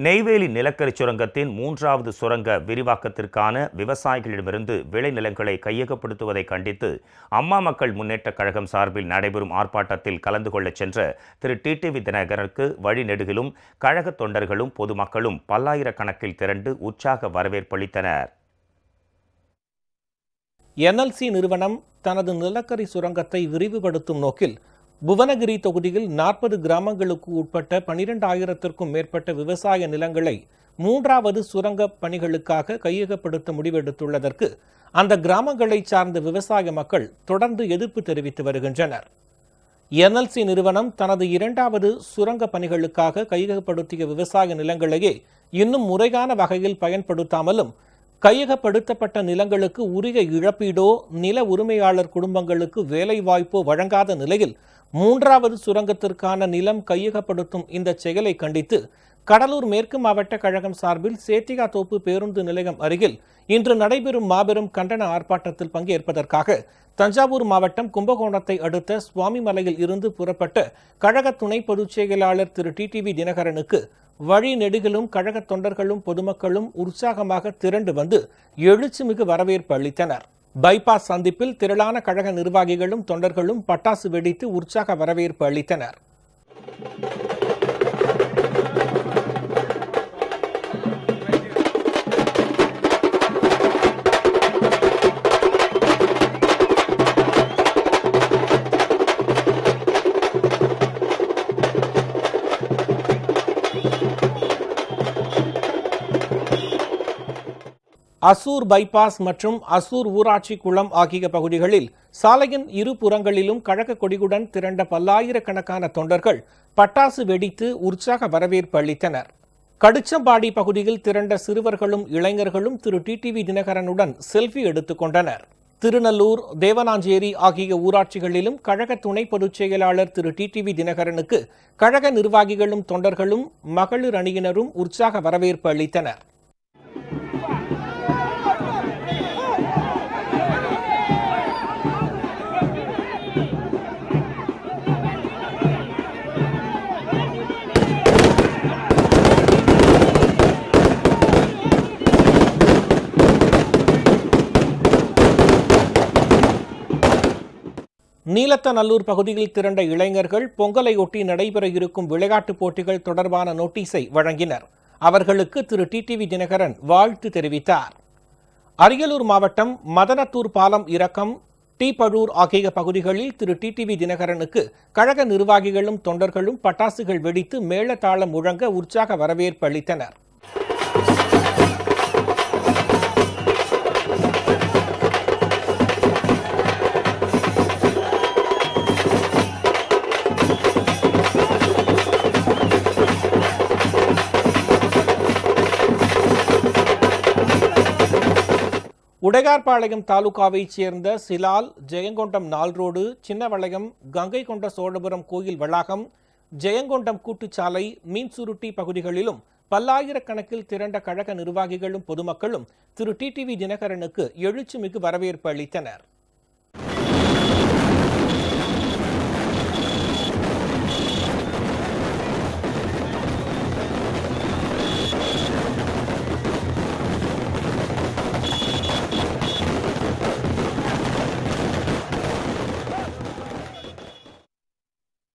நெய்வேலி நிலக்கரி சுரங்கத்தின் மூன்றாவது சுரங்க விரிவாக்கத்திற்கான விவசாயிகளிடமிருந்து விளைநிலங்களை கையகப்படுத்துவதை கண்டித்து அம்மா மக்கள் முன்னேற்றக் கழகம் சார்பில் நடைபெறும் ஆர்ப்பாட்டத்தில் கலந்து கொள்ளச் சென்ற திரு. டிடிவி தினகரனுக்கு வழிநெடுகிலும் கழக தொண்டர்களும் பொதுமக்களும் பல்லாயிரக்கணக்கில் திரண்டு உற்சாக வரவேற்பளித்தனர் என்எல்சி நிறுவனம் தனது நிலக்கரி சுரங்கத்தை விரிவுபடுத்தும் நோக்கில் புவனகிரி தொகுதியில் நாற்பது கிராமங்களுக்கு உட்பட்ட பனிரெண்டாயிரத்திற்கும் மேற்பட்ட விவசாய நிலங்களை மூன்றாவது சுரங்க பணிகளுக்காக கையகப்படுத்த முடிவெடுத்துள்ளதற்கு அந்த கிராமங்களைச் சார்ந்த விவசாய மக்கள் தொடர்ந்து எதிர்ப்பு தெரிவித்து வருகின்றனர். என்எல்சி நிறுவனம் தனது இரண்டாவது சுரங்க பணிகளுக்காக கையகப்படுத்திய விவசாய நிலங்களையே இன்னும் முறையான வகையில் பயன்படுத்தாமலும் கையகப்படுத்தப்பட்ட நிலங்களுக்கு உரிய இழப்பீடோ நில உரிமையாளர் குடும்பங்களுக்கு வேலைவாய்ப்போ வழங்காத நிலையில் மூன்றாவது சுரங்கத்திற்கான நிலம் கையகப்படுத்தும் இந்த செயலை கண்டித்து கடலூர் மேற்கு மாவட்ட கழகம் சார்பில் சேத்தியாத்தோப்பு பேருந்து நிலையம் அருகில் இன்று நடைபெறும் மாபெரும் கண்டன ஆர்ப்பாட்டத்தில் பங்கேற்பதற்காக தஞ்சாவூர் மாவட்டம் கும்பகோணத்தை அடுத்த சுவாமிமலையில் இருந்து புறப்பட்ட கழக துணை பொதுச் செயலாளர் திரு டிடிவி தினகரனுக்கு வழி நெடுகிலும் கழக தொண்டர்களும் பொதுமக்களும் உற்சாகமாக திரண்டு வந்து எழுச்சிமிகு வரவேற்பு அளித்தனர். பைபாஸ் சந்திப்பில் திரளான கழக நிர்வாகிகளும் தொண்டர்களும் பட்டாசு வெடித்து உற்சாக வரவேற்பு அளித்தனர். அசூர் பைபாஸ் மற்றும் அசூர் ஊராட்சி குளம் ஆகிய பகுதிகளில் சாலையின் இரு புறங்களிலும் கழக கொடியுடன் திரண்ட பல்லாயிரக்கணக்கான தொண்டர்கள் பட்டாசு வெடித்து உற்சாக வரவேற்பு அளித்தனர். கடுச்சம்பாடி பகுதியில் திரண்ட சிறுவர்களும் இளைஞர்களும் திரு. டிடிவி தினகரனுடன் செல்ஃபி எடுத்துக் கொண்டனர். திருநல்லூர் தேவனாஞ்சேரி ஆகிய ஊராட்சிகளிலும் கழக துணை பொதுச் செயலாளர் திரு. டிடிவி தினகரனுக்கு கழக நிர்வாகிகளும் தொண்டர்களும் மகளிர் அணியினரும் உற்சாக வரவேற்பு அளித்தனர். நீலத்தநல்லூர் பகுதியில் திரண்ட இளைஞர்கள் பொங்கலையொட்டி நடைபெற இருக்கும் விளையாட்டுப் போட்டிகள் தொடர்பான நோட்டீஸை வழங்கினர். அவர்களுக்கு திரு. டிடிவி தினகரன் வாழ்த்து தெரிவித்தார். அரியலூர் மாவட்டம் மதனத்தூர் பாலம் இரக்கம் டீப்பழூர் ஆகிய பகுதிகளில் திரு. டிடிவி தினகரனுக்கு கழக நிர்வாகிகளும் தொண்டர்களும் பட்டாசுகள் வெடித்து மேளதாளம் முழங்க உற்சாக வரவேற்பு அளித்தனர். உடையார்பாளையம் தாலுகாவைச் சேர்ந்த சிலால் ஜெயங்கொண்டம் நால்ரோடு சின்னவளையம் கங்கை கொண்ட சோழபுரம் கோயில் வளாகம் ஜெயங்கொண்டம் கூட்டுச்சாலை மீன் சுருட்டி பகுதிகளிலும் பல்லாயிரக்கணக்கில் திரண்ட கழக நிர்வாகிகளும் பொதுமக்களும் திரு. டிடிவி தினகரனுக்கு எழுச்சிமிகு வரவேற்பு அளித்தனர்.